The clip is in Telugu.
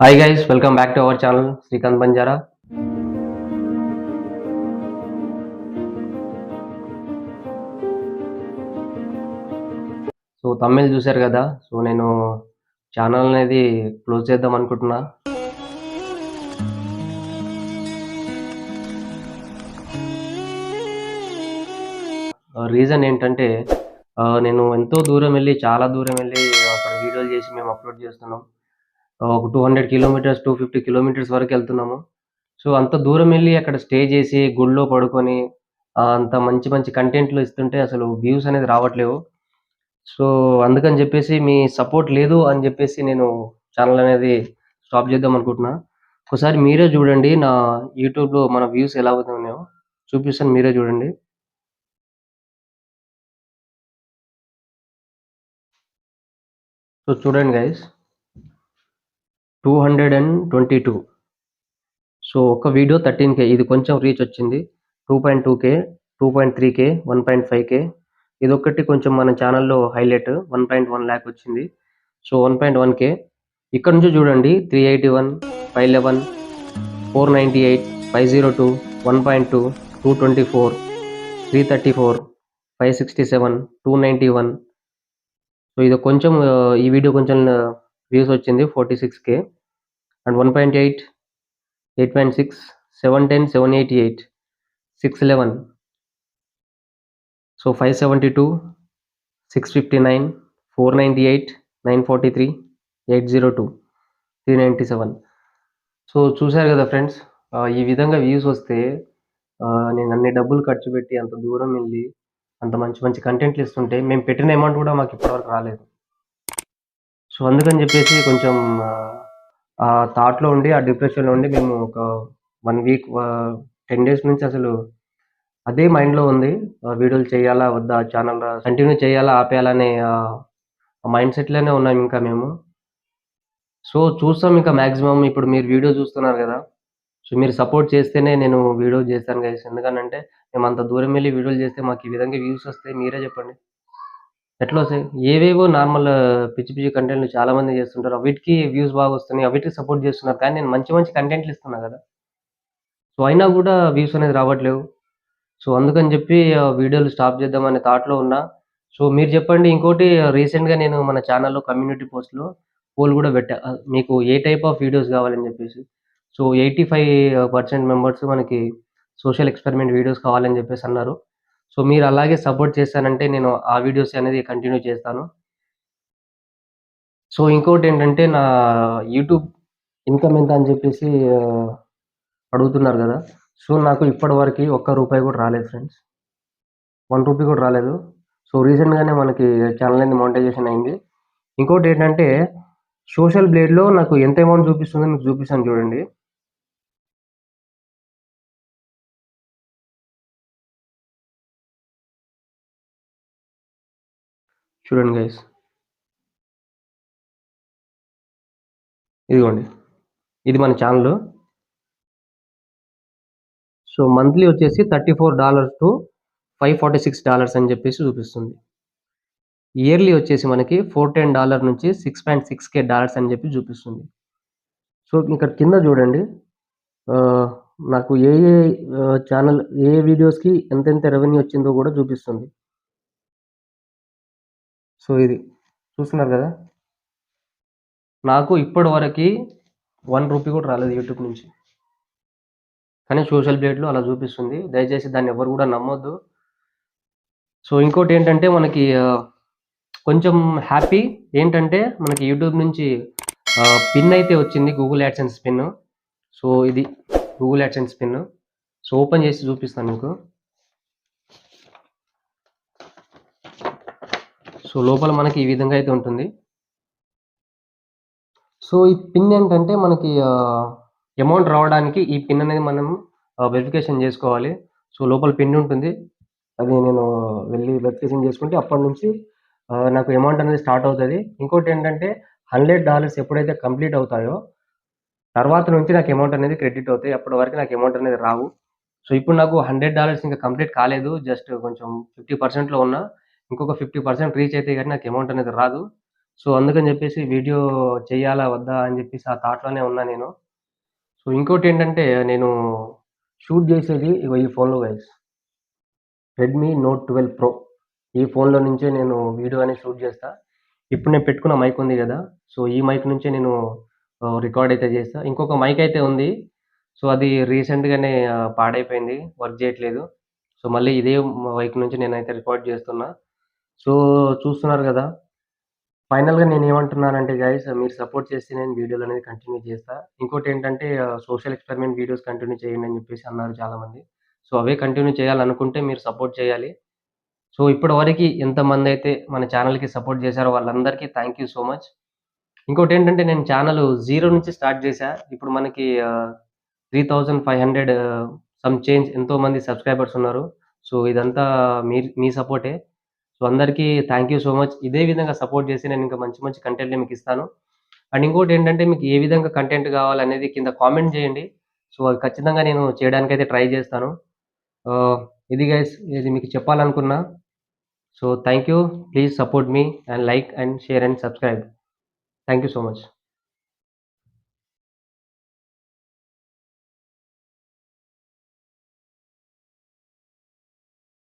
Hi guys welcome back to our channel Srikanth Banjara so Tamil చూశారు కదా సో నేను ఛానల్ అనేది క్లోజ్ చేద్దాం అనుకుంటున్నా. Uh, రీజన్ ఏంటంటే uh, నేను ఎంతో దూరం వెళ్ళి చాలా దూరం వెళ్ళి అక్కడ వీడియోలు చేసి మేము అప్లోడ్ చేస్తున్నాం. ఒక two hundred kilometres two fifty kilometres వరకు వెళ్తున్నాము. సో అంత దూరం వెళ్ళి అక్కడ స్టే చేసి గుళ్ళో పడుకొని అంత మంచి మంచి కంటెంట్లు ఇస్తుంటే అసలు వ్యూస్ అనేది రావట్లేవు. సో అందుకని చెప్పేసి మీ సపోర్ట్ లేదు అని చెప్పేసి నేను ఛానల్ అనేది స్టాప్ చేద్దాం అనుకుంటున్నా. ఒకసారి మీరే చూడండి నా యూట్యూబ్లో మన వ్యూస్ ఎలా అవుతున్నాయో. చూపిస్తాను మీరే చూడండి. సో చూడండి guys two hundred and twenty two. So ఒక వీడియో థర్టీన్ కే ఇది కొంచెం రీచ్ వచ్చింది. Two point two K two point three K one point five K. ఇది కొంచెం మన ఛానల్లో highlight one point one lakh వచ్చింది. So one point one K. ఇక్కడ నుంచి చూడండి three eighty one five eleven four ninety eight five zero two one point two two twenty four three thirty four five sixty seven two ninety one. So ఇది కొంచెం ఈ వీడియో కొంచెం వ్యూస్ వచ్చింది forty six K. And one point eight eight point six seven ten seven eighty eight six eleven. So five seventy two six fifty nine four ninety eight nine forty three eight zero two three ninety seven. So చూశారు కదా ఫ్రెండ్స్ ఈ విధంగా వ్యూస్ వస్తే నేను అన్ని డబ్బులు ఖర్చు పెట్టి అంత దూరం వెళ్ళి అంత మంచి మంచి కంటెంట్లు ఇస్తుంటే మేము పెట్టిన అమౌంట్ కూడా మాకు ఇప్పటివరకు రాలేదు. సో అందుకని చెప్పేసి కొంచెం ఆ, థాట్లో ఉండి ఆ డిప్రెషన్లో ఉండి మేము ఒక వన్ వీక్ టెన్ డేస్ నుంచి అసలు అదే మైండ్లో ఉంది. వీడియోలు చేయాలా వద్దా ఛానల్ కంటిన్యూ చేయాలా ఆపేయాలనే మైండ్ సెట్లోనే ఉన్నాం ఇంకా మేము. సో చూస్తాం ఇంకా మ్యాక్సిమం ఇప్పుడు మీరు వీడియో చూస్తున్నారు కదా. సో మీరు సపోర్ట్ చేస్తేనే నేను వీడియో చేస్తాను గైస్ ఎందుకనంటే మేము అంత దూరం వెళ్ళి వీడియోలు చేస్తే మాకు ఈ విధంగా వ్యూస్ వస్తాయి. మీరే చెప్పండి. ఎట్లా వస్తాయి? ఏవేవో నార్మల్ పిచ్చి పిచ్చి కంటెంట్లు చాలా మంది చేస్తుంటారు. వీటికి వ్యూస్ బాగా వస్తున్నాయి. వీటికి సపోర్ట్ చేస్తున్నారు. కానీ నేను మంచి మంచి కంటెంట్లు ఇస్తున్నా కదా. సో అయినా కూడా వ్యూస్ అనేది రావట్లేవు. సో అందుకని చెప్పి వీడియోలు స్టాప్ చేద్దామనే థాట్లో ఉన్నా. సో మీరు చెప్పండి. ఇంకోటి రీసెంట్గా నేను మన ఛానల్లో కమ్యూనిటీ పోస్ట్లో పోల్ కూడా పెట్టా. మీకు ఏ టైప్ ఆఫ్ వీడియోస్ కావాలని చెప్పేసి. So eighty five percent members మనకి సోషల్ ఎక్స్పెరిమెంట్ వీడియోస్ కావాలని చెప్పేసి అన్నారు. సో మీరు అలాగే సపోర్ట్ చేశానంటే నేను ఆ వీడియోస్ అనేది కంటిన్యూ చేస్తాను. సో ఇంకోటి ఏంటంటే నా యూట్యూబ్ ఇన్కమ్ ఎంత అని చెప్పేసి అడుగుతున్నారు కదా. సో నాకు ఇప్పటి వరకు ఒక్క రూపాయి కూడా రాలేదు ఫ్రెండ్స్. వన్ రూపీ కూడా రాలేదు. సో రీసెంట్గానే మనకి ఛానల్ అనేది మోనిటైజేషన్ అయింది. ఇంకోటి ఏంటంటే సోషల్ బ్లేడ్లో నాకు ఎంత అమౌంట్ చూపిస్తుందో మీకు చూపిస్తాను చూడండి. చూడండి గైస్ ఇదిగోండి. ఇది మన ఛానల్ సో మంత్లీ వచ్చేసి thirty four dollars to five forty six dollars అని చెప్పేసి చూపిస్తుంది. ఇయర్లీ వచ్చేసి మనకి ఫోర్ టెన్ డాలర్ నుంచి six point six K dollars అని చెప్పి చూపిస్తుంది. సో ఇక్కడ కింద చూడండి. నాకు ఏ ఏ ఛానల్ ఏ వీడియోస్కి ఎంతెంత రెవెన్యూ వచ్చిందో కూడా చూపిస్తుంది. సో ఇది చూస్తున్నారు కదా? నాకు ఇప్పటి వరకు వన్ రూపీ కూడా రాలేదు యూట్యూబ్ నుంచి. కానీ సోషల్ ప్లేట్లో అలా చూపిస్తుంది. దయచేసి దాన్ని ఎవరు కూడా నమ్మొద్దు. సో ఇంకోటి ఏంటంటే మనకి కొంచెం హ్యాపీ ఏంటంటే మనకి యూట్యూబ్ నుంచి పిన్ అయితే వచ్చింది గూగుల్ యాడ్సెన్స్ పిన్. సో ఇది Google AdSense pin. So open చేసి చూపిస్తాను మీకు. సో లోపల మనకి ఈ విధంగా అయితే ఉంటుంది. సో ఈ పిన్ ఏంటంటే మనకి అమౌంట్ రావడానికి ఈ పిన్ అనేది మనం వెరిఫికేషన్ చేసుకోవాలి. సో లోపల పిన్ ఉంటుంది. అది నేను వెళ్ళి వెరిఫికేషన్ చేసుకుంటే అప్పటి నుంచి నాకు అమౌంట్ అనేది స్టార్ట్ అవుతుంది. ఇంకోటి ఏంటంటే హండ్రెడ్ డాలర్స్ ఎప్పుడైతే కంప్లీట్ అవుతాయో తర్వాత నుంచి నాకు అమౌంట్ అనేది క్రెడిట్ అవుతాయి. అప్పటి వరకు నాకు అమౌంట్ అనేది రావు. సో ఇప్పుడు నాకు హండ్రెడ్ డాలర్స్ ఇంకా కంప్లీట్ కాలేదు. జస్ట్ కొంచెం ఫిఫ్టీ పర్సెంట్లో ఉన్నా. ఇంకొక ఫిఫ్టీ పర్సెంట్ రీచ్ అయితే కానీ నాకు అమౌంట్ అనేది రాదు. సో అందుకని చెప్పేసి వీడియో చేయాలా వద్దా అని చెప్పేసి ఆ థాట్లోనే ఉన్నా నేను. సో ఇంకోటి ఏంటంటే నేను షూట్ చేసేది ఇగో ఈ ఫోన్లో guys Redmi Note twelve Pro ఈ ఫోన్లో నుంచే నేను వీడియో అనేది షూట్ చేస్తా. ఇప్పుడు నేను పెట్టుకున్న మైక్ ఉంది కదా సో ఈ మైక్ నుంచే నేను రికార్డ్ అయితే చేస్తా. ఇంకొక మైక్ అయితే ఉంది. సో అది రీసెంట్గానే పాడైపోయింది వర్క్ చేయట్లేదు. సో మళ్ళీ ఇదే మైక్ నుంచి నేనైతే రికార్డ్ చేస్తున్నా. సో చూస్తున్నారు కదా. ఫైనల్గా నేను ఏమంటున్నానంటే గైస్ మీరు సపోర్ట్ చేస్తే నేను వీడియోలు అనేది కంటిన్యూ చేస్తా. ఇంకోటి ఏంటంటే సోషల్ ఎక్స్పెరిమెంట్ వీడియోస్ కంటిన్యూ చేయండి అని చెప్పేసి అన్నారు చాలామంది. సో అవే కంటిన్యూ చేయాలనుకుంటే మీరు సపోర్ట్ చేయాలి. సో ఇప్పటి వరకు ఎంతమంది అయితే మన ఛానల్కి సపోర్ట్ చేశారో వాళ్ళందరికీ థ్యాంక్ యూ సో మచ్. ఇంకోటి ఏంటంటే నేను ఛానల్ జీరో నుంచి స్టార్ట్ చేశా. ఇప్పుడు మనకి three thousand five hundred some change ఎంతో మంది సబ్స్క్రైబర్స్ ఉన్నారు. సో ఇదంతా మీ మీ సపోర్టే. సో అందరికీ థ్యాంక్ యూ సో మచ్ ఇదే విధంగా సపోర్ట్ చేసి నేను ఇంకా మంచి మంచి కంటెంట్ మీకు ఇస్తాను. అండ్ ఇంకోటి ఏంటంటే మీకు ఏ విధంగా కంటెంట్ కావాలనేది కింద కామెంట్ చేయండి. సో అది ఖచ్చితంగా నేను చేయడానికైతే ట్రై చేస్తాను. ఇది గైస్ ఇది మీకు చెప్పాలనుకున్నా. So thank you please support me and like and share and subscribe thank you so much